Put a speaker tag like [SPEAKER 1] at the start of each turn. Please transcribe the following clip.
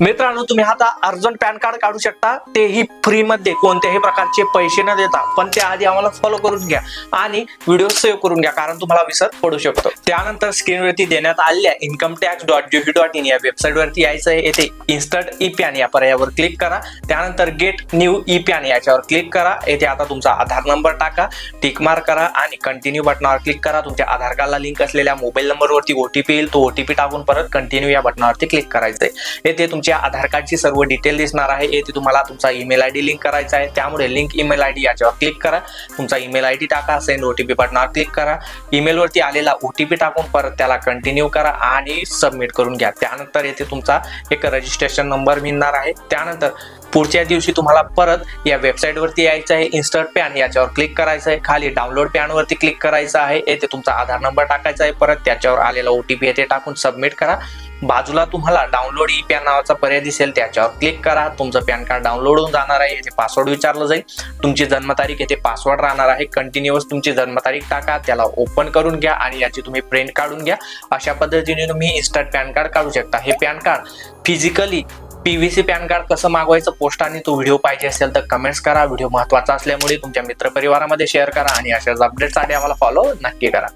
[SPEAKER 1] मित्रांनो तुम्ही आता अर्जंट पॅन कार्ड काढू शकता. तेही फ्री मध्ये कोणत्याही प्रकारचे पैसे न देता. पण त्याआधी आम्हाला फॉलो करून घ्या आणि व्हिडिओ सेव्ह करून घ्या कारण तुम्हाला विसर पडू शकतो. त्यानंतर स्क्रीनवरती देण्यात आलेल्या income tax dot GOV dot in या वेबसाईट वरती यायचं आहे. येथे इन्स्टंट ई पॅन या पर्यायावर क्लिक करा. त्यानंतर गेट न्यू ई पॅन याच्यावर क्लिक करा. येथे आता तुमचा आधार नंबर टाका. टिक मार्क करा आणि कंटिन्यू बटनावर क्लिक करा. तुमच्या आधार कार्डला लिंक असलेल्या मोबाईल नंबरवरती ओटीपी येईल. तो ओटीपी टाकून परत कंटिन्यू या बटनावरती क्लिक करायचंय. येथे तुमच्या आधार कार्डची सर्व डिटेल दिसणार आहे. येथे तुम्हाला तुमचा ईमेल आय डी लिंक करायचा आहे. त्यामुळे लिंक ईमेल आय डी याच्यावर क्लिक करा. तुमचा ईमेल आय डी टाका सेंड ओटीपी बटनावर क्लिक करा. ईमेलवरती आलेला ओ आलेला ओटीपी टाकून परत त्याला कंटिन्यू करा आणि सबमिट करून घ्या. त्यानंतर येथे तुमचा एक रजिस्ट्रेशन नंबर मिळणार आहे. त्यानंतर पुढच्या दिवशी तुम्हाला परत या वेबसाईटवरती यायचं आहे. इन्स्टंट पॅन याच्यावर क्लिक करायचं आहे. खाली डाउनलोड पॅनवरती क्लिक करायचं आहे. येथे तुमचा आधार नंबर टाकायचा आहे. परत त्याच्यावर आलेला ओ टी पी येथे टाकून सबमिट करा. बाजूला तुम्हाला डाउनलोड ई पॅन नावाचा पर्याय दिसेल. त्याच्यावर क्लिक करा. तुमचं पॅन कार्ड डाउनलोड होऊन जाणार आहे. येथे पासवर्ड विचारलं जाईल. तुमची जन्मतारीख येथे पासवर्ड राहणार आहे. कंटिन्युअस तुमची जन्मतारीख टाका. त्याला ओपन करून घ्या आणि याची तुम्ही प्रिंट काढून घ्या. अशा पद्धतीने तुम्ही इन्स्टंट पॅन कार्ड काढू शकता. हे PAN card physically PVC PAN card कसं मागवायचं पोस्टाने तो व्हिडिओ पाहिजे असेल तर कमेंट्स करा. व्हिडिओ महत्त्वाचा असल्यामुळे तुमच्या मित्रपरिवारामध्ये शेअर करा आणि अशाच अपडेट्ससाठी आम्हाला फॉलो नक्की करा.